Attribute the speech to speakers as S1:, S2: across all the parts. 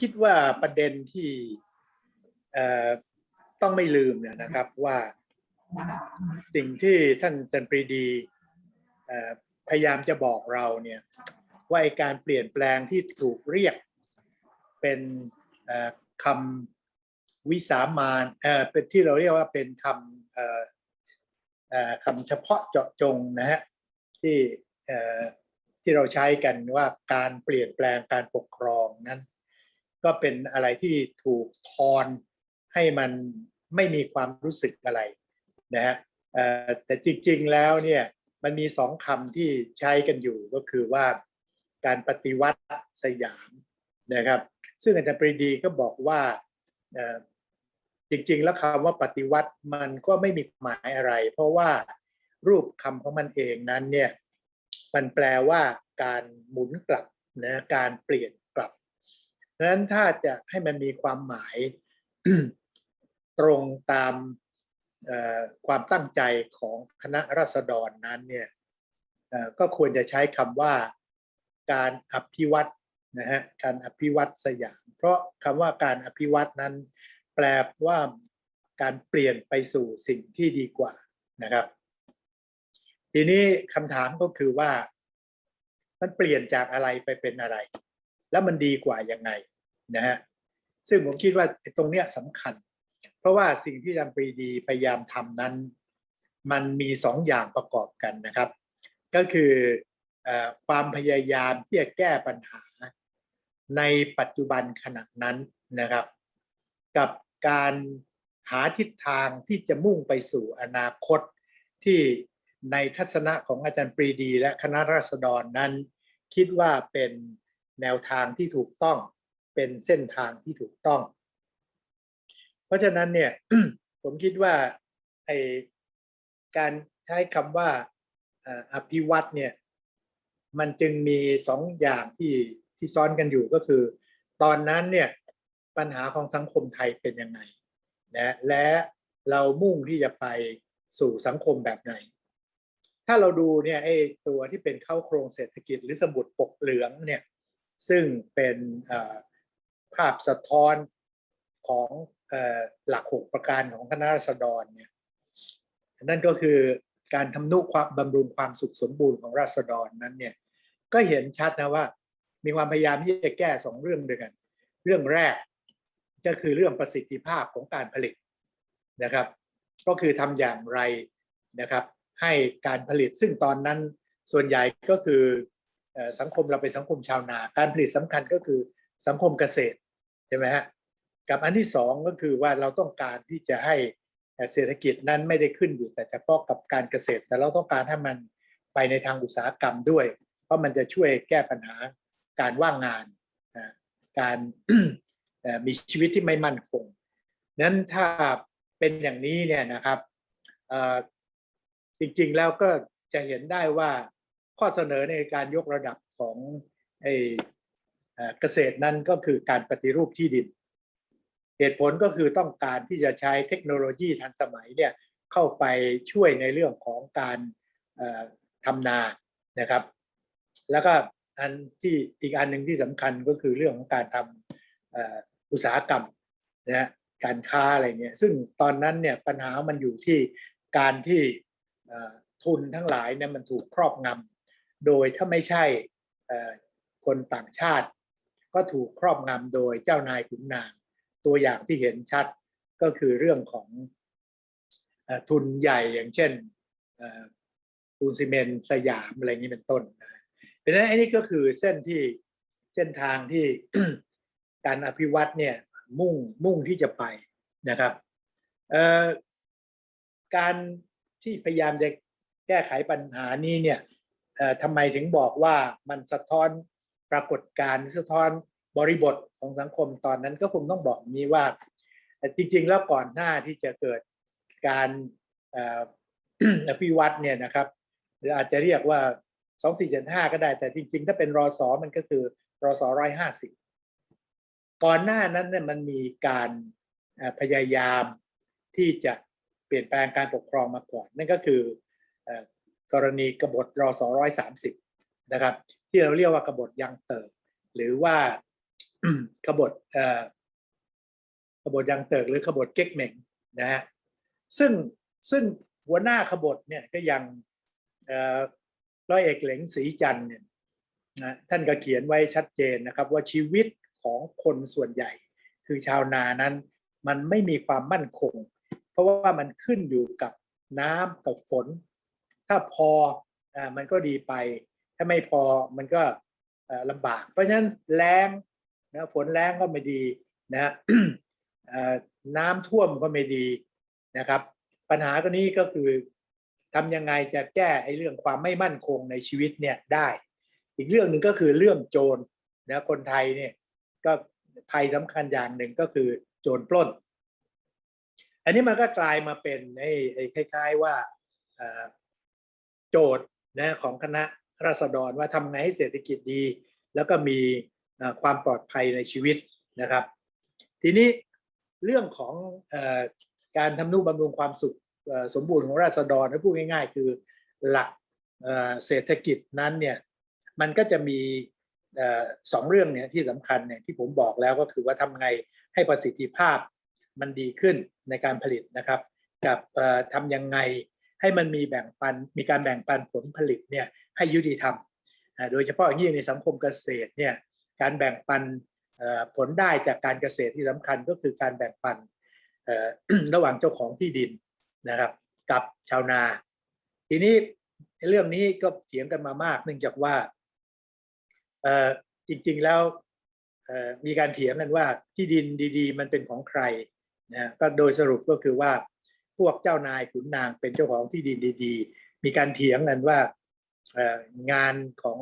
S1: คิดว่าประเด็นที่ต้องไม่ลืมเนี่ยนะครับว่าสิ่งที่ท่านจันปรีดีพยายามจะบอกเราเนี่ยว่าการเปลี่ยนแปลงที่ถูกเรียกเป็นคำวิสามานเอ่อเป็นที่เราเรียกว่าเป็นคำเอ่อคำเฉพาะเจาะจงนะฮะที่เอ่อที่เราใช้กันว่าการเปลี่ยนแปลงการปกครองนั้น ก็เป็นอะไรที่ถูกทอนให้มันไม่มีความรู้สึกอะไรนะฮะแต่จริงๆแล้วเนี่ยมันมีสองคำที่ใช้กันอยู่ก็คือว่าการปฏิวัติสยามนะครับ ซึ่งอาจารย์ปรีดีก็บอกว่าจริงๆ แล้วคำว่าปฏิวัติมันก็ไม่มีหมายอะไร เพราะว่ารูปคำของมันเองนั้นเนี่ยมันแปลว่าการหมุนกลับนะการเปลี่ยน ดังนั้นถ้าจะให้มันมีความหมายตรงตามความตั้งใจของคณะรัษฎรนั้นเนี่ยก็ควรจะใช้คำว่าการอภิวัตนะฮะการอภิวัตสยาม เพราะคำว่าการอภิวัตนั้น แปลว่าการเปลี่ยนไปสู่สิ่งที่ดีกว่านะครับ ทีนี้คำถามก็คือว่า มันเปลี่ยนจากอะไรไปเป็นอะไร แล้วมันดีกว่ายังไงนะฮะซึ่งผมคิดว่าตรงเนี้ยสำคัญ เพราะว่าสิ่งที่อาจารย์ปรีดีพยายามทำนั้น มันมีสองอย่างประกอบกันนะครับ ก็คือความพยายามที่จะแก้ปัญหา ในปัจจุบันขณะนั้นนะครับ กับการหาทิศทางที่จะมุ่งไปสู่อนาคตที่ในทัศนะของอาจารย์ปรีดี และคณะรัษฎรนั้น คิดว่าเป็น แนวทางที่ถูกต้องเป็นเส้นทางที่ถูกต้อง เพราะฉะนั้นเนี่ยผมคิดว่าไอการใช้คำว่าเอ่ออภิวัตเนี่ยมันจึงมีสองอย่างที่ที่ซ้อนกันอยู่ก็คือ ตอนนั้นเนี่ยปัญหาของสังคมไทยเป็นยังไงนะและเรามุ่งที่จะไปสู่สังคมแบบไหน ถ้าเราดูเนี่ยไอ้ตัวที่เป็นเข้าโครงเศรษฐกิจหรือสมุดปกเหลืองเนี่ย ซึ่งเป็นภาพสะท้อนของหลักหกประการของคณะรัษฎรเนี่ยนั่นก็คือการทำนุความบำรุงความสุขสมบูรณ์ของราษฎรนั้นเนี่ยก็เห็นชัดนะว่า มีความพยายามที่จะแก้สองเรื่องด้วยกัน เรื่องแรกก็คือเรื่องประสิทธิภาพของการผลิตนะครับ ก็คือทำอย่างไรนะครับ ให้การผลิตซึ่งตอนนั้นส่วนใหญ่ก็คือ สังคมเราเป็นสังคมชาวนา การผลิตสำคัญก็คือสังคมเกษตรใช่ไหมฮะกับอันที่สองก็คือว่าเราต้องการที่จะให้เศรษฐกิจนั้นไม่ได้ขึ้นอยู่แต่เฉพาะกับการเกษตร แต่เราต้องการให้มันไปในทางอุตสาหกรรมด้วย เพราะมันจะช่วยแก้ปัญหาการว่างงานการมีชีวิตที่ไม่มั่นคงนั้นถ้าเป็นอย่างนี้เนี่ยนะครับจริงๆแล้วก็จะเห็นได้ว่า ข้อเสนอในการยกระดับของไอเกษตรนั้นก็คือการปฏิรูปที่ดิน เหตุผลก็คือต้องการที่จะใช้เทคโนโลยีทันสมัยเนี่ยเข้าไปช่วยในเรื่องของการทำนานะครับ แล้วก็อันที่อีกอันหนึ่งที่สำคัญก็คือเรื่องของการทำอุตสาหกรรมนะการค้าอะไรเงี้ยซึ่งตอนนั้นเนี่ยปัญหามันอยู่ที่การที่ทุนทั้งหลายเนี่ยมันถูกครอบงำ โดยถ้าไม่ใช่คนต่างชาติ ก็ถูกครอบงำโดยเจ้านายขุนนาง ตัวอย่างที่เห็นชัดก็คือเรื่องของอทุนใหญ่อย่างเช่นปูนซีเมนสยามอะไรอย่างนี้เป็นต้นนะเพราะฉะนั้นอ้นี่ก็คือเส้นที่เส้นทางที่การอภิวัตเนี่ยมุ่งมุ่งที่จะไปนะครับการที่พยายามจะแก้ไขปัญหานี้เนี่ย ทำไมถึงบอกว่ามันสะท้อนปรากฏการณ์สะท้อนบริบทของสังคมตอนนั้นก็คงต้องบอกนี้ว่า จริง ๆ แล้วก่อนหน้าที่จะเกิดการอภิวัตเนี่ยนะครับ หรืออาจจะเรียกว่า 2475 ก็ได้ แต่จริง ๆ ถ้าเป็นรอสอมันก็คือรอสอ150 ก่อนหน้านั้นเนี่ยมันมีการพยายามที่จะเปลี่ยนแปลงการปกครองมาก่อน นั่นก็คืออ กรณีกบฏรอสอ130นะครับ ที่เราเรียกว่ากบฏยังเติบหรือว่าขบฏเอ่อขบฏยังเติกหรือขบฏเก๊กเหม่งนะฮะซึ่งซึ่งหัวหน้าขบฏเนี่ยก็ยังร้อยเอกเหลงศรีจันทร์เนี่ยนะท่านก็เขียนไว้ชัดเจนนะครับ ว่าชีวิตของคนส่วนใหญ่ คือชาวนานั้นมันไม่มีความมั่นคง เพราะว่ามันขึ้นอยู่กับน้ำกับฝน ถ้าพออ่ามันก็ดีไป ถ้าไม่พอมันก็ลำบาก เพราะฉะนั้นแรงนะฝนแรงก็ไม่ดีนะน้ำท่วมก็ไม่ดีนะครับ ปัญหาก็นี้ก็คือทำยังไงจะแก้ไอ้เรื่องความไม่มั่นคงในชีวิตเนี่ยได้ อีกเรื่องหนึ่งก็คือเรื่องโจรนะคนไทยเนี่ยก็ภัยสำคัญอย่างหนึ่งก็คือโจรปล้น อันนี้มันก็กลายมาเป็นไอ้คล้าย ๆว่า โจทย์นะของคณะราษฎรว่าทำไงให้เศรษฐกิจดี แล้วก็มีความปลอดภัยในชีวิตนะครับ ทีนี้เรื่องของอการทำนุบำรุงความสุขสมบูรณ์ของราษฎรนะพูดง่ายๆ คือหลักเศรษฐกิจนั้นเนี่ยมันก็จะมีสองเรื่องเนี่ยที่สำคัญเนี่ยที่ผมบอกแล้วก็คือว่าทำไงให้ประสิทธิภาพมันดีขึ้นในการผลิตนะครับ กับทำยังไง ให้มันมีแบ่งปันมีการแบ่งปันผลผลิตเนี่ยให้ยุติธรรมโดยเฉพาะอย่างยิ่งในสังคมเกษตรเนี่ยการแบ่งปันผลได้จากการเกษตรที่สำคัญก็คือการแบ่งปันระหว่างเจ้าของที่ดินนะครับ กับชาวนา ทีนี้เรื่องนี้ก็เถียงกันมามาก เนื่องจากว่าจริงๆแล้วมีการเถียงกันว่าที่ดินดี ๆ มันเป็นของใครนะก็โดยสรุปก็คือว่า พวกเจ้านายขุนนางเป็นเจ้าของที่ดินดีๆ มีการเถียงกันว่างานของ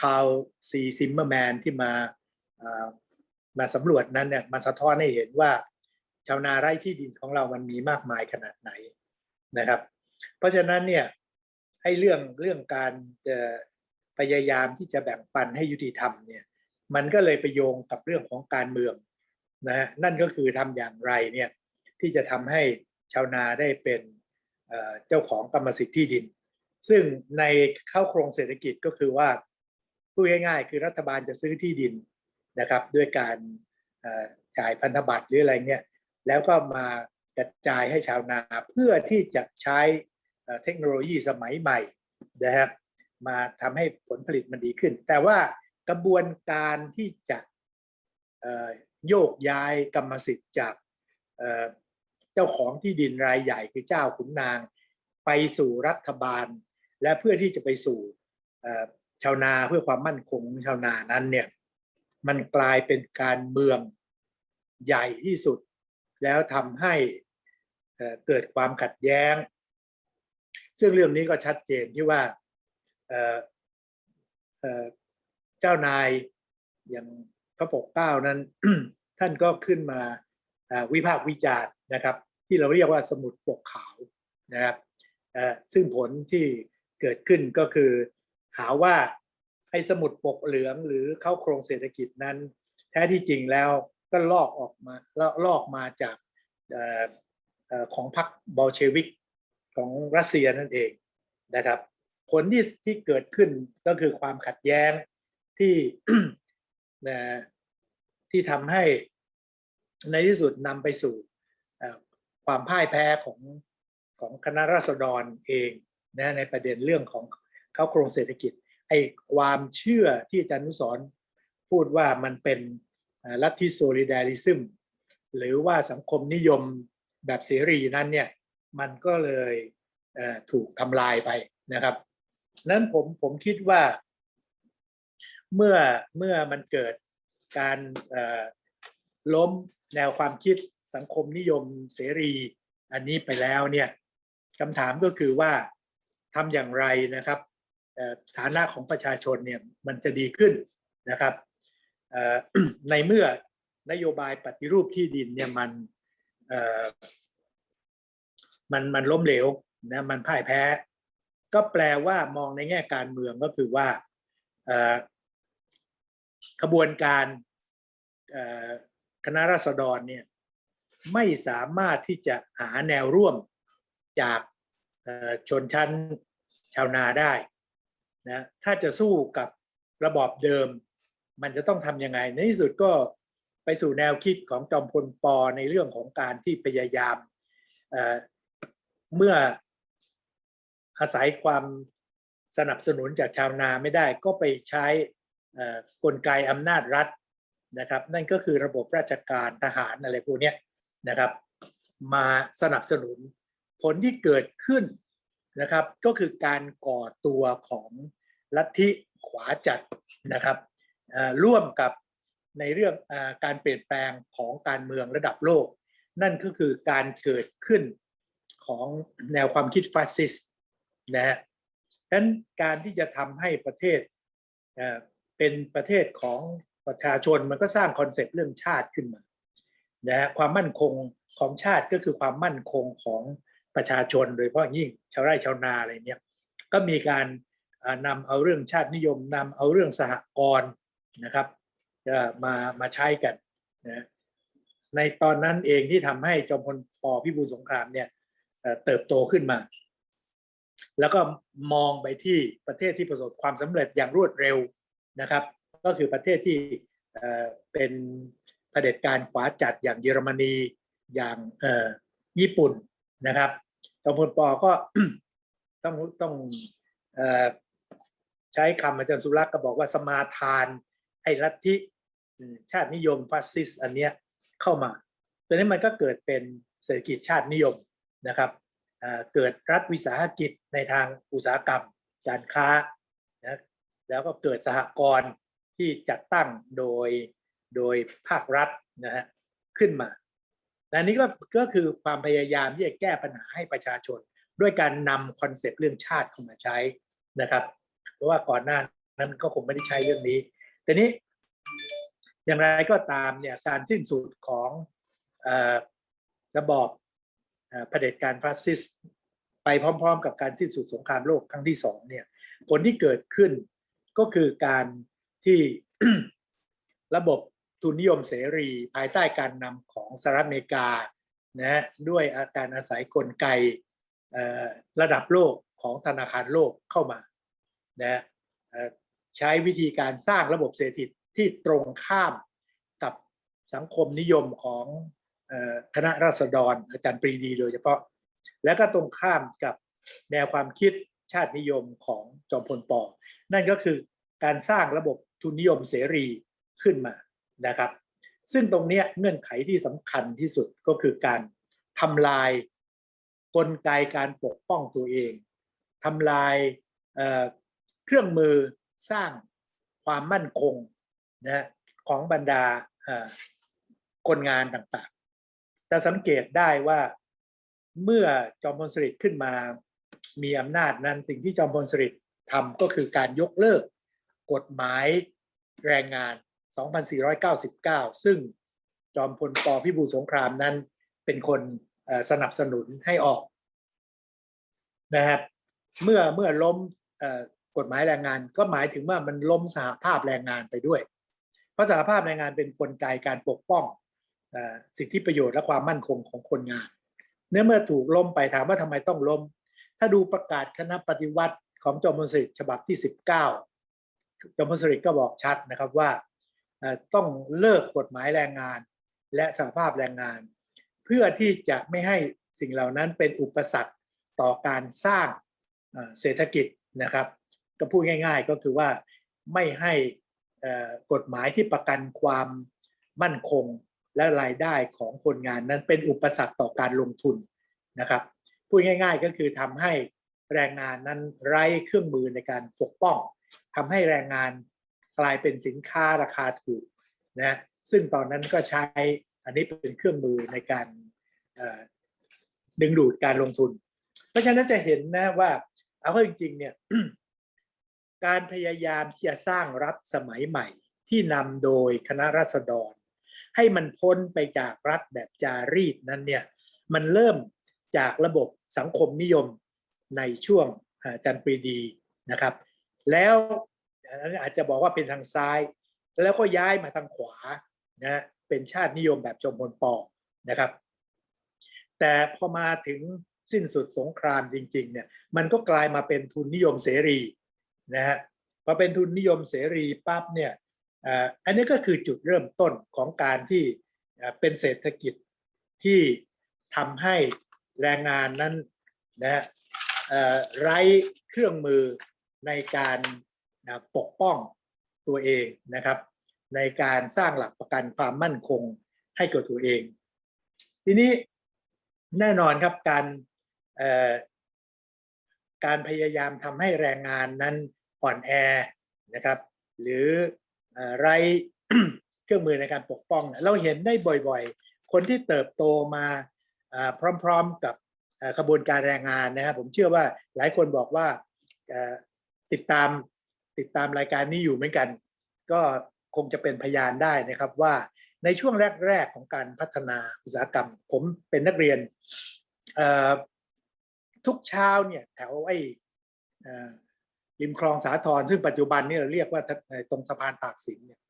S1: คาวซีซิมเมอร์แมนที่มามาสำรวจนั้นเนี่ยมันสะท้อนให้เห็นว่า ชาวนาไร่ที่ดินของเรามันมีมากมายขนาดไหนนะครับ เพราะฉะนั้นเนี่ยให้เรื่องเรื่องการจะพยายามที่จะแบ่งปันให้ยุติธรรมเนี่ยมันก็เลยไปโยงกับเรื่องของการเมืองนะฮะนั่นก็คือทำอย่างไรเนี่ยที่จะทำให้ ชาวนาได้เป็นเจ้าของกรรมสิทธิ์ที่ดิน ซึ่งในเข้าโครงเศรษฐกิจก็คือว่าพูดง่ายๆ คือรัฐบาลจะซื้อที่ดินนะครับ ด้วยการจ่ายพันธบัตรหรืออะไรเนี่ยแล้วก็มากระจายให้ชาวนาเพื่อที่จะใช้เทคโนโลยีสมัยใหม่นะครับมาทำให้ผลผลิตมันดีขึ้น แต่ว่ากระบวนการที่จะโยกย้ายกรรมสิทธิ์จาก จ้าของที่ดินรายใหญ่คือเจ้าขุนนาง ไปสู่รัฐบาล และเพื่อที่จะไปสู่ชาวนาเพื่อความมั่นคงของชาวนานั้นเนี่ยมันกลายเป็นการเมืองใหญ่ที่สุด แล้วทำให้เกิดความขัดแย้ง ซึ่งเรื่องนี้ก็ชัดเจนที่ว่าเเเจ้านายอย่างพระปกเกล้านั้น ท่านก็ขึ้นมาวิพากษ์วิจารณ์นะครับ ที่เราเรียกว่าสมุดปกขาวนะครับซึ่งผลที่เกิดขึ้นก็คือ หาว่าไอ้สมุดปกเหลืองหรือเข้าโครงเศรษฐกิจนั้น แท้ที่จริงแล้วก็ลอกออกมาลอกลอกมาจากออของพรรคบอลเชวิกของรัสเซียนั่นเองนะครับ ผลที่ที่เกิดขึ้นก็คือความขัดแย้งที่ที่ทำให้ในที่สุดนำไปสู่ ความพ่ายแพ้ของของคณะราษฎรเองนะในประเด็นเรื่องของเข้าโครงเศรษฐกิจไอ้ความเชื่อที่อาจารย์นุสรพูดว่ามันเป็นลัทธิโซลิดาริซึมหรือว่าสังคมนิยมแบบเสรีนั้นเนี่ยมันก็เลยถูกทำลายไปนะครับนั้นผมผมคิดว่า เมื่อเมื่อมันเกิดการล้มแนวความคิด สังคมนิยมเสรี อันนี้ไปแล้วเนี่ยคำถามก็คือว่าทำอย่างไรนะครับฐานะของประชาชนเนี่ยมันจะดีขึ้นนะครับในเมื่อนโยบายปฏิรูปที่ดินเนี่ยมันมันมันล้มเหลวนะมันพ่ายแพ้ ก็แปลว่ามองในแง่การเมืองก็คือว่าขบวนการคณะราษฎรเนี่ย ไม่สามารถที่จะหาแนวร่วมจากชนชั้นชาวนาได้นะถ้าจะสู้กับระบอบเดิม มันจะต้องทำยังไง ในที่สุดก็ไปสู่แนวคิดของจอมพลปอในเรื่องของการที่พยายามเเมื่ออาศัยความสนับสนุนจากชาวนาไม่ได้ ก็ไปใช้กลไกอำนาจรัฐนะครับ นั่นก็คือระบบราชการทหารอะไรพวกนี้ นะครับ มาสนับสนุนผลที่เกิดขึ้นนะครับ ก็คือการก่อตัวของลัทธิขวาจัดนะครับร่วมกับในเรื่องอการเปลี่ยนแปลงของการเมืองระดับโลก นั่นก็คือการเกิดขึ้นของแนวความคิดฟาสซิสต์นะฮะฉะนั้นการที่จะทำให้ประเทศเอ่อเป็นประเทศของประชาชนมันก็สร้างคอนเซปต์เรื่องชาติขึ้นมา นะฮะความมั่นคงของชาติก็คือความมั่นคงของประชาชน โดยเฉพาะยิ่งชาวไร่ชาวนาอะไรเนี่ยก็มีการอ่านำเอาเรื่องชาตินิยมนำเอาเรื่องสหกรณ์นะครับจะมามาใช้กันนะในตอนนั้นเองที่ทำให้จอมพลปพิบูลสงครามเนี่ยเติบโตขึ้นมา แล้วก็มองไปที่ประเทศที่ประสบความสำเร็จอย่างรวดเร็วนะครับ ก็คือประเทศที่เป็น เผด็จการขวาจัดอย่างเยอรมนีอย่างญี่ปุ่นนะครับจอมพลปก็ต้องต้องออใช้คำอาจารย์สุรักษ์ก็บอกว่าสมาทานไอ้ลัทธิชาตินิยมฟาสซิสอันเนี้ยเข้ามาดังนั้นมันก็เกิดเป็นเศรษฐกิจชาตินิยมนะครับเอ่อเกิดรัฐวิสาหกิจในทางอุตสาหกรรม การค้านะแล้วก็เกิดสหกรณ์ที่จัดตั้งโดย โดยภาครัฐนะฮะขึ้นมาอันนี้ก็ก็คือความพยายามที่จะแก้ปัญหาให้ประชาชน ด้วยการนำคอนเซปต์เรื่องชาติเข้ามาใช้นะครับ เพราะว่าก่อนหน้านั้นก็คงไม่ได้ใช้เรื่องนี้แต่นี้อย่างไรก็ตามเนี่ยการสิ้นสุดของอระบอบเอ่อเผด็จการฟาสซิสต์ไปพร้อมๆ กับการสิ้นสุดสงครามโลกครั้งที่สองเนี่ยผลที่เกิดขึ้นก็คือการที่ระบบ ทุนนิยมเสรี ภายใต้การนำของสหรัฐอเมริกานะด้วยอาการอาศัยกลไกระดับโลกของธนาคารโลกเข้ามานะฮะเอ่อใช้วิธีการสร้างระบบเศรษฐกิจที่ตรงข้ามกับสังคมนิยมของคณะราษฎรอาจารย์ปรีดีโดยเฉพาะ และก็ตรงข้ามกับแนวความคิดชาตินิยมของจอมพลปอนั่นก็คือการสร้างระบบทุนนิยมเสรีขึ้นมา นะครับ ซึ่งตรงนี้เงื่อนไขที่สำคัญที่สุดก็คือการทำลายกลไกการปกป้องตัวเองทำลายเเครื่องมือสร้างความมั่นคงนะของบรรดาคนงานต่างๆ จะสังเกตได้ว่าเมื่อจอมพลสฤษดิ์ขึ้นมามีอำนาจนั้นสิ่งที่จอมพลสฤษดิ์ทำก็คือการยกเลิกกฎหมายแรงงาน 2499 ซึ่งจอมพลปพิบูลสงครามนั้นเป็นคนสนับสนุนให้ออกนะครับเมื่อเมื่อล้มกฎหมายแรงงาน ก็หมายถึงว่ามันล้มสหภาพแรงงานไปด้วย เพราะสหภาพแรงงานเป็นกลไกการปกป้องอสิทธิประโยชน์และความมั่นคงของคนงาน เนื่อเมื่อถูกล้มไปถามว่าทำไมต้องล้ม ถ้าดูประกาศคณะปฏิวัติของจอมพลสฤษดิ์ฉบับที่ 19จอมพลสฤษดิ์ก็บอกชัดนะครับว่า ต้องเลิกกฎหมายแรงงาน และสหภาพแรงงาน เพื่อที่จะไม่ให้สิ่งเหล่านั้นเป็นอุปสรรคต่อการสร้างเศรษฐกิจนะครับ ก็พูดง่าย ๆ ก็คือว่าไม่ให้กฎหมายที่ประกันความมั่นคงและรายได้ของคนงานนั้นเป็นอุปสรรคต่อการลงทุนนะครับพูดง่าย ๆ ก็คือทำให้แรงงานนั้นไร้เครื่องมือในการปกป้องทำให้แรงงาน กลายเป็นสินค้าราคาถูกนะซึ่งตอนนั้นก็ใช้อันนี้เป็นเครื่องมือในการดึงดูดการลงทุน เพราะฉะนั้นจะเห็นนะว่าเอาเข้าจริงๆเนี่ยการพยายามที่จะสร้างรัฐสมัยใหม่ ที่นำโดยคณะรัษฎร ให้มันพ้นไปจากรัฐแบบจารีตนั้นเนี่ยมันเริ่มจากระบบสังคมนิยมในช่วงจารย์ปรีดีนะครับ แล้ว นนั้นอาจจะบอกว่าเป็นทางซ้าย แล้วก็ย้ายมาทางขวานะเป็นชาตินิยมแบบจอมพลปอนะครับ แต่พอมาถึงสิ้นสุดสงครามจริงๆเนี่ยมันก็กลายมาเป็นทุนนิยมเสรีนะฮะพอเป็นทุนนิยมเสรีปั๊บเนี่ยอันนี้ก็คือจุดเริ่มต้นของการที่เป็นเศรษฐกิจที่ทำให้แรงงานนั้นนะฮะไร้เครื่องมือในการ นะปกป้องตัวเองนะครับ ในการสร้างหลักประกันความมั่นคงให้กับตัวเอง ทีนี้แน่นอนครับการการพยายามทำให้แรงงานนั้นอ่อนแอนะครับ หรืออไรเครื่องมือในการปกป้อง เราเห็นได้บ่อยๆ คนที่เติบโตมาพร้อมๆกับเอ่อกระบวนการแรงงานนะครับ ผมเชื่อว่าหลายคนบอกว่าติดตาม ติดตามรายการนี้อยู่เหมือนกัน ก็คงจะเป็นพยานได้นะครับว่าในช่วงแรก ๆ ของการพัฒนาอุตสาหกรรม ผมเป็นนักเรียนทุกเช้าเนี่ยแถวไอ้เอ่อริมคลองสาทรซึ่งปัจจุบันนี่เราเรียกว่าตรงสะพานตากสินเนี่ย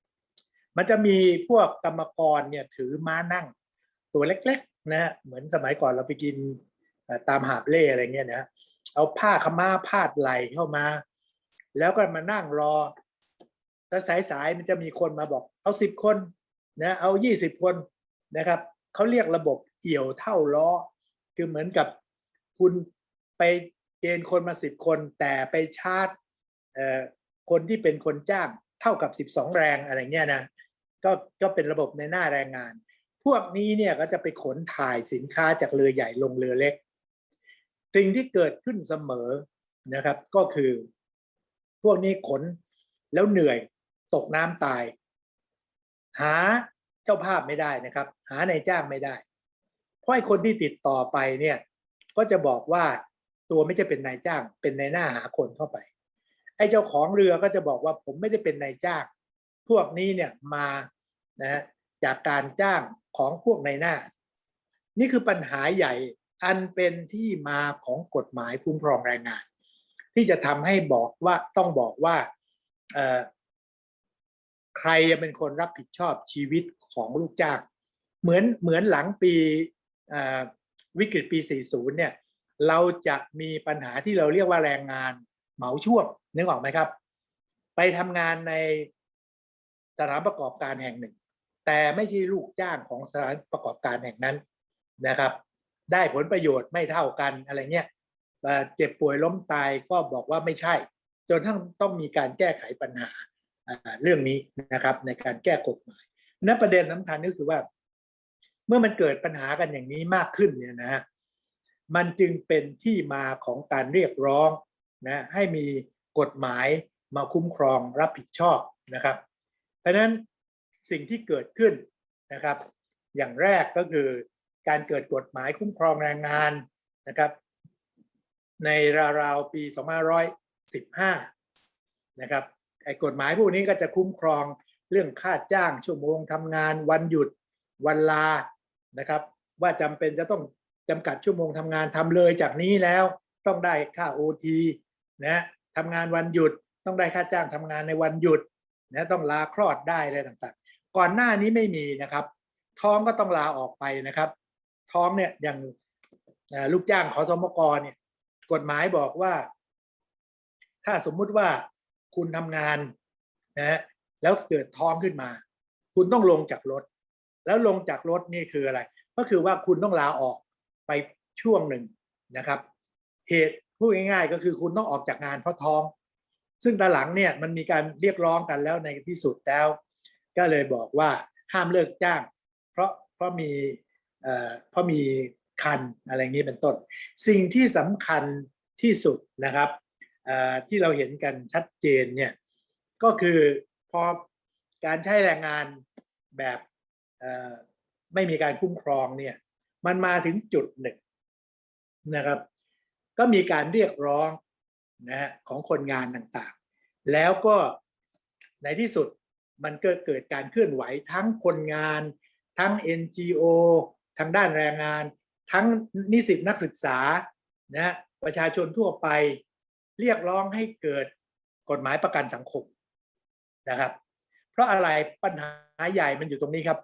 S1: มันจะมีพวกกรรมกรเนี่ยถือม้านั่งตัวเล็กๆนะฮะเหมือนสมัยก่อนเราไปกินตามหาบเล่อะไรเงี้ยนะเอาผ้าขม้าพาดไหลเข้ามา แล้วก็มานั่งรอแล้วสายๆมันจะมีคนมาบอก เอาสิบคนนะเอายี่สิบคนนะครับเขาเรียกระบบเอี่ยวเท่าล้อ คือเหมือนกับคุณไปเกณฑ์คนมาสิบคน แต่ไปชาร์จคนที่เป็นคนจ้างเท่ากับสิบสองแรงอะไรเงี้ยนะก็ก็เป็นระบบในหน้าแรงงาน พวกนี้เนี่ยก็จะไปขนถ่ายสินค้าจากเรือใหญ่ลงเรือเล็ก สิ่งที่เกิดขึ้นเสมอนะครับ ก็คือ พวกนี้ขนแล้วเหนื่อยตกน้ำตาย หาเจ้าภาพไม่ได้นะครับ หานายจ้างไม่ได้ เพราะไอ้คนที่ติดต่อไปเนี่ย ก็จะบอกว่าตัวไม่ใช่เป็นนายจ้าง เป็นนายหน้าหาคนเข้าไป ไอ้เจ้าของเรือก็จะบอกว่าผมไม่ได้เป็นนายจ้าง พวกนี้เนี่ยมานะฮะจากการจ้างของพวกนายหน้า นี่คือปัญหาใหญ่อันเป็นที่มาของกฎหมายคุ้มครองแรงงาน ที่จะทำให้บอกว่าต้องบอกว่าใครจะเป็นคนรับผิดชอบชีวิตของลูกจ้าง เหมือนเหมือนหลังปีวิกฤตปี 40 เนี่ย เราจะมีปัญหาที่เราเรียกว่าแรงงานเหมาช่วงนึกออกไหมครับ ไปทำงานในสถานประกอบการแห่งหนึ่ง แต่ไม่ใช่ลูกจ้างของสถานประกอบการแห่งนั้นนะครับ ได้ผลประโยชน์ไม่เท่ากันอะไรเงี้ย เอ่อเจ็บป่วยล้มตายก็บอกว่าไม่ใช่ จนทั้งต้องมีการแก้ไขปัญหาเรื่องนี้นะครับในการแก้กฎหมายนั้นประเด็นสำคัญก็คือว่า เมื่อมันเกิดปัญหากันอย่างนี้มากขึ้นเนี่ยนะฮะมันจึงเป็นที่มาของการเรียกร้องนะให้มีกฎหมายมาคุ้มครองรับผิดชอบนะครับ เพราะนั้นสิ่งที่เกิดขึ้นนะครับ อย่างแรกก็คือการเกิดกฎหมายคุ้มครองแรงงานนะครับ ในราวๆปี 2515 นะครับไอ้กฎหมายพวกนี้ก็จะคุ้มครองเรื่องค่าจ้างชั่วโมงทำงานวันหยุดวันลานะครับ ว่าจำเป็นจะต้องจำกัดชั่วโมงทำงานทำเลยจากนี้แล้วต้องได้ค่า OT นะทำงานวันหยุดต้องได้ค่าจ้างทำงานในวันหยุดนะต้องลาคลอดได้อะไรต่างๆ ก่อนหน้านี้ไม่มีนะครับ ท้องก็ต้องลาออกไปนะครับ ท้องเนี่ยอย่างลูกจ้างขอสมกเนี่ย กฎหมายบอกว่า ถ้าสมมุติว่าคุณทำงานนะฮะแล้วเกิดท้องขึ้นมา คุณต้องลงจากรถ แล้วลงจากรถนี่คืออะไร ก็คือว่าคุณต้องลาออกไปช่วงหนึ่งนะครับ เหตุพูดง่ายๆ ก็คือคุณต้องออกจากงานเพราะท้อง ซึ่งตอนหลังเนี่ยมันมีการเรียกร้องกันแล้วในที่สุดแล้ว ก็เลยบอกว่าห้ามเลิกจ้าง เพราะเพราะมีเพราะมี คันอะไรอย่างนี้เป็นต้น สิ่งที่สำคัญที่สุดนะครับที่เราเห็นกันชัดเจนเนี่ยก็คือพอการใช้แรงงานแบบไม่มีการคุ้มครองเนี่ยมันมาถึงจุดหนึ่งนะครับ ก็มีการเรียกร้องนะฮะของคนงานต่างๆ แล้วก็ในที่สุดมันก็เกิดการเคลื่อนไหวทั้งคนงาน ทั้ง NGO ทางด้านแรงงาน ทั้งนิสิตนักศึกษานะประชาชนทั่วไปเรียกร้องให้เกิดกฎหมายประกันสังคมนะครับ เพราะอะไรปัญหาใหญ่มันอยู่ตรงนี้ครับ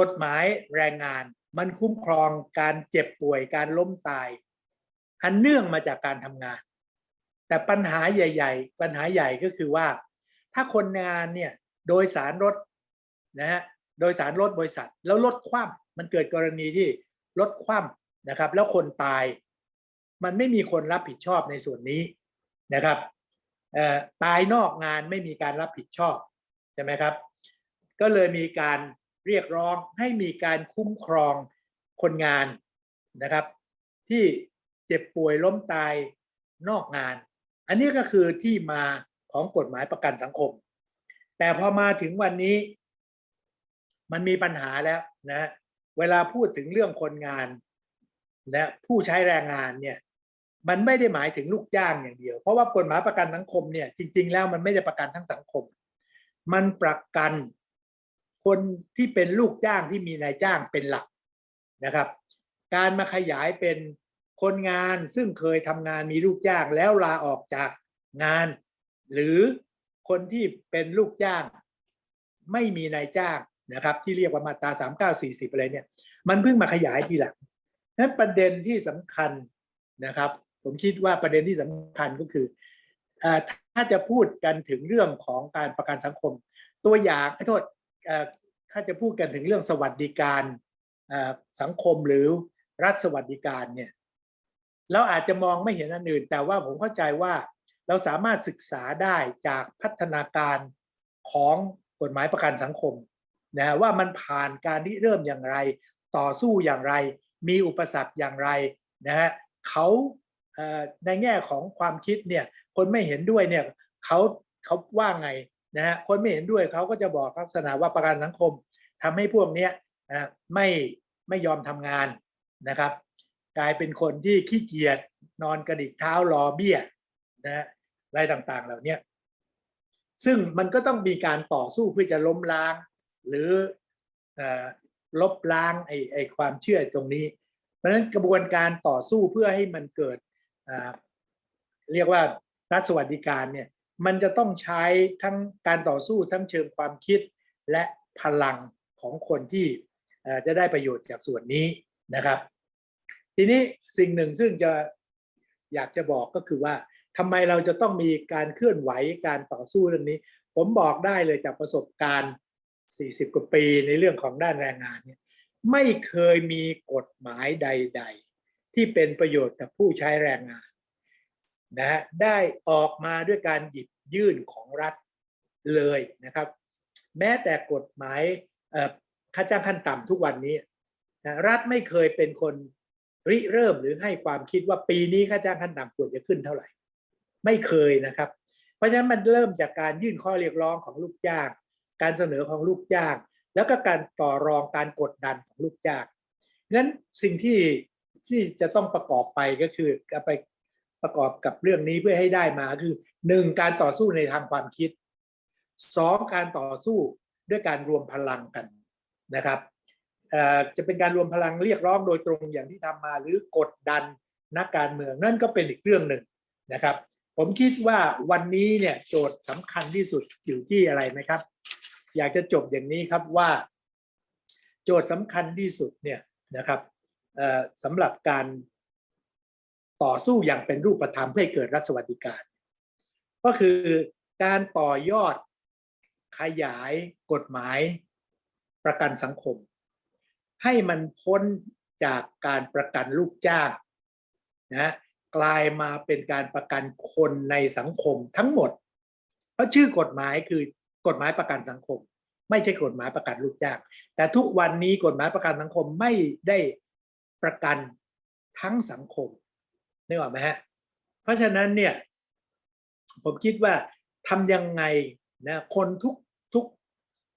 S1: กฎหมายแรงงานมันคุ้มครองการเจ็บป่วยการล้มตาย อันเนื่องมาจากการทำงาน แต่ปัญหาใหญ่ ๆ ปัญหาใหญ่ก็คือว่า ถ้าคนงานเนี่ยโดยสารรถนะฮะโดยสารรถบริษัท แล้วรถคว่ำมันเกิดกรณีที่ รถคว่ำนะครับ แล้วคนตาย มันไม่มีคนรับผิดชอบในส่วนนี้นะครับตายนอกงานไม่มีการรับผิดชอบใช่ไหมครับ ก็เลยมีการเรียกร้องให้มีการคุ้มครองคนงานนะครับ ที่เจ็บป่วยล้มตายนอกงาน อันนี้ก็คือที่มาของกฎหมายประกันสังคม แต่พอมาถึงวันนี้ มันมีปัญหาแล้วนะ เวลาพูดถึงเรื่องคนงานและผู้ใช้แรงงานเนี่ยมันไม่ได้หมายถึงลูกจ้างอย่างเดียว เพราะว่ากฎหมายประกันสังคมเนี่ยจริง ๆ แล้วมันไม่ได้ประกันทั้งสังคม มันประกันคนที่เป็นลูกจ้างที่มีนายจ้างเป็นหลักนะครับ การมาขยายเป็นคนงานซึ่งเคยทำงานมีลูกจ้างแล้วลาออกจากงาน หรือคนที่เป็นลูกจ้าง ไม่มีนายจ้าง นะครับที่เรียกว่ามาตราสามเก้าสี่สิบอะไรเนี่ยมันเพิ่งมาขยายทีหลังนั้นประเด็นที่สำคัญนะครับ ผมคิดว่าประเด็นที่สำคัญก็คืออถ้าจะพูดกันถึงเรื่องของการประกันสังคม ตัวอย่างโทษถ้าจะพูดกันถึงเรื่องสวัสดิการสังคมหรือรัฐสวัสดิการเนี่ยเราอาจจะมองไม่เห็นอันอื่น แต่ว่าผมเข้าใจว่าเราสามารถศึกษาได้จากพัฒนาการของกฎหมายประกันสังคม นะว่ามันผ่านการริเริ่มอย่างไร ต่อสู้อย่างไร มีอุปสรรคอย่างไรนะฮะเขาในแง่ของความคิดเนี่ยคนไม่เห็นด้วยเนี่ยเขาเขาว่าไงนะฮะคนไม่เห็นด้วยเขาก็จะบอกลักษณะว่าประกันสังคมทำให้พวกเนี้ยไม่ไม่ยอมทำงานนะครับ กลายเป็นคนที่ขี้เกียจนอนกระดิกเท้ารอเบี้ยนะฮะอะไรต่างๆเหล่านี้ซึ่งมันก็ต้องมีการต่อสู้เพื่อจะล้มล้าง หรืออลบล้างไอ้ไอ้ความเชื่อตรงนี้ เพราะฉะนั้นกระบวนการต่อสู้เพื่อให้มันเกิดเรียกว่ารัฐสวัสดิการเนี่ยมันจะต้องใช้ทั้งการต่อสู้ทั้งเชิงความคิดและพลังของคนที่จะได้ประโยชน์จากส่วนนี้นะครับ ทีนี้สิ่งหนึ่งซึ่งจะอยากจะบอกก็คือว่าทำไมเราจะต้องมีการเคลื่อนไหวการต่อสู้เรื่องนี้ ผมบอกได้เลยจากประสบการณ์ 40 กว่าปีในเรื่องของด้านแรงงานเนี่ยไม่เคยมีกฎหมายใด ๆ ที่เป็นประโยชน์กับผู้ใช้แรงงานนะฮะได้ออกมาด้วยการหยิบยื่นของรัฐเลยนะครับ แม้แต่กฎหมายค่าจ้างขั้นต่ำทุกวันนี้นะรัฐไม่เคยเป็นคนริเริ่มหรือให้ความคิดว่าปีนี้ค่าจ้างขั้นต่ำควรจะขึ้นเท่าไหร่ ไม่เคยนะครับ เพราะฉะนั้นมันเริ่มจากการยื่นข้อเรียกร้องของลูกจ้าง การเสนอของลูกจ้าง แล้วก็การต่อรองการกดดันของลูกจ้างนั้นสิ่งที่ที่จะต้องประกอบไปก็คือไปประกอบกับเรื่องนี้เพื่อให้ได้มาคือหนึ่งการต่อสู้ในทางความคิดสองการต่อสู้ด้วยการรวมพลังกันนะครับจะเป็นการรวมพลังเรียกร้องโดยตรงอย่างที่ทำมาหรือกดดันนักการเมืองนั่นก็เป็นอีกเรื่องหนึ่งนะครับ ผมคิดว่าวันนี้เนี่ยโจทย์สำคัญที่สุดอยู่ที่อะไรไหมครับ อยากจะจบอย่างนี้ครับว่า โจทย์สำคัญที่สุดเนี่ยนะครับสำหรับการต่อสู้อย่างเป็นรูปธรรมเพื่อให้เกิดรัฐสวัสดิการ ก็คือการต่อยอดขยายกฎหมายประกันสังคม ให้มันพ้นจากการประกันลูกจ้างนะ กลายมาเป็นการประกันคนในสังคมทั้งหมด เพราะชื่อกฎหมายคือกฎหมายประกันสังคม ไม่ใช่กฎหมายประกันลูกจ้าง แต่ทุกวันนี้กฎหมายประกันสังคมไม่ได้ประกันทั้งสังคมนึกออกไหมฮะเพราะฉะนั้นเนี่ยผมคิดว่าทำยังไงนะคนทุกทุก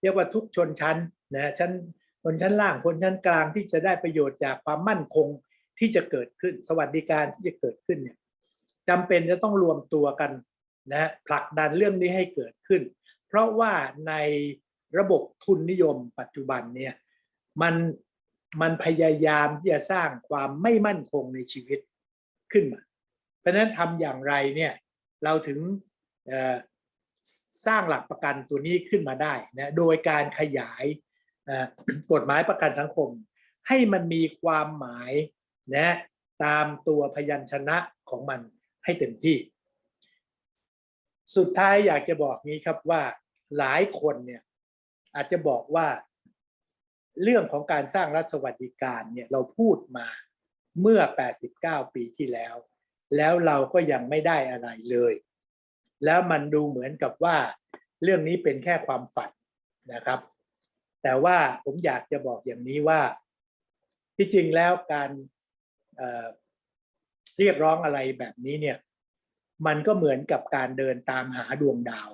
S1: เรียกว่าทุกชนชั้นนะชั้นคนชั้นล่างคนชั้นกลางที่จะได้ประโยชน์จากความมั่นคง ที่จะเกิดขึ้น สวัสดิการที่จะเกิดขึ้นเนี่ยจำเป็นจะต้องรวมตัวกันนะผลักดันเรื่องนี้ให้เกิดขึ้น เพราะว่าในระบบทุนนิยมปัจจุบันเนี่ยมันมันพยายามที่จะสร้างความไม่มั่นคงในชีวิตขึ้นมา เพราะนั้นทำอย่างไรเนี่ยเราถึงสร้างหลักประกันตัวนี้ขึ้นมาได้นะโดยการขยายกฎหมายประกันสังคม ให้มันมีความหมาย นะตามตัวพยัญชนะของมันให้เต็มที่ สุดท้ายอยากจะบอกนี้ครับว่าหลายคนเนี่ยอาจจะบอกว่าเรื่องของการสร้างรัฐสวัสดิการเนี่ยเราพูดมาเมื่อ 89 ปีที่แล้ว แล้วเราก็ยังไม่ได้อะไรเลย แล้วมันดูเหมือนกับว่าเรื่องนี้เป็นแค่ความฝันนะครับ แต่ว่าผมอยากจะบอกอย่างนี้ว่า ที่จริงแล้วการ เเรียกร้องอะไรแบบนี้เนี่ย มันก็เหมือนกับการเดินตามหาดวงดาว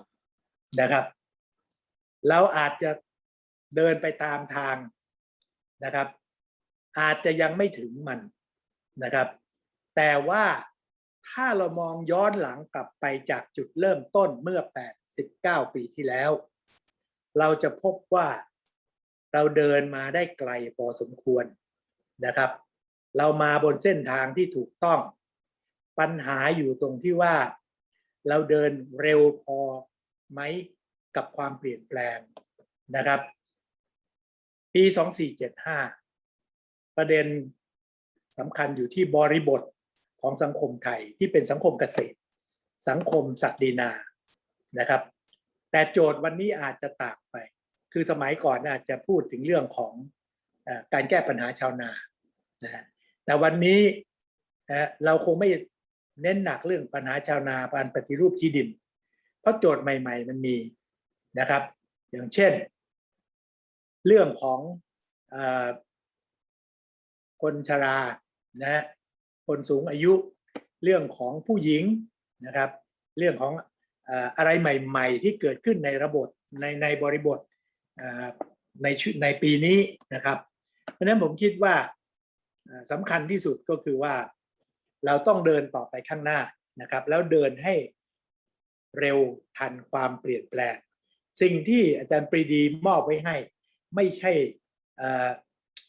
S1: นะครับ เราอาจจะเดินไปตามทางนะครับ อาจจะยังไม่ถึงมันนะครับ แต่ว่าถ้าเรามองย้อนหลังกลับไปจากจุดเริ่มต้นเมื่อ 89 ปีที่แล้ว เราจะพบว่าเราเดินมาได้ไกลพอสมควรนะครับ เรามาบนเส้นทางที่ถูกต้อง ปัญหาอยู่ตรงที่ว่า เราเดินเร็วพอไหมกับความเปลี่ยนแปลงนะครับ ปี 2475 ประเด็นสำคัญอยู่ที่บริบทของสังคมไทยที่เป็นสังคมเกษตร สังคมศักดินานะครับ แต่โจทย์วันนี้อาจจะต่างไป คือสมัยก่อนอาจจะพูดถึงเรื่องของอการแก้ปัญหาชาวนานะ แต่วันนี้เราคงไม่เน้นหนักเรื่องปัญหาชาวนาการปฏิรูปที่ดิน เพราะโจทย์ใหม่ ๆ มันมีนะครับ อย่างเช่น เรื่องของอคนชรานะฮะคนสูงอายุเรื่องของผู้หญิงนะครับ เรื่องของอะไรใหม่ ๆ ที่เกิดขึ้นในระบบในในบริบทในในปีนี้นะครับ เพราะฉะนั้นผมคิดว่า สำคัญที่สุดก็คือว่าเราต้องเดินต่อไปข้างหน้านะครับ แล้วเดินให้เร็วทันความเปลี่ยนแปลง สิ่งที่อาจารย์ปรีดีมอบไว้ให้ ไม่ใช่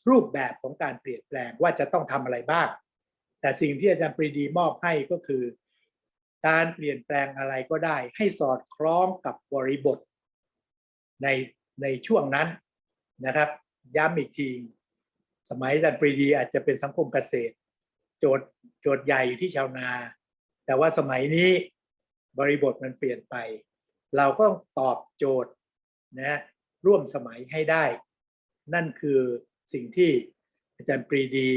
S1: รูปแบบของการเปลี่ยนแปลงว่าจะต้องทำอะไรบ้าง แต่สิ่งที่อาจารย์ปรีดีมอบให้ก็คือ การเปลี่ยนแปลงอะไรก็ได้ ให้สอดคล้องกับบริบทในในช่วงนั้นนะครับ ย้ำอีกที สมัยอาจารย์ปรีดีอาจจะเป็นสังคมเกษตร โจทย์โจทย์ใหญ่อยู่ที่ชาวนา แต่ว่าสมัยนี้บริบทมันเปลี่ยนไป เราก็ต้องตอบโจทย์นะร่วมสมัยให้ได้ นั่นคือสิ่งที่อาจารย์ปรีดี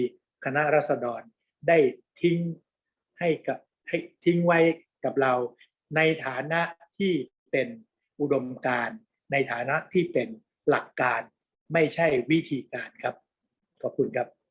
S1: คณะรัษฎรได้ทิ้งให้กับให้ทิ้งไว้กับเราในฐานะที่เป็นอุดมการ ในฐานะที่เป็นหลักการไม่ใช่วิธีการครับ ขอบคุณครับ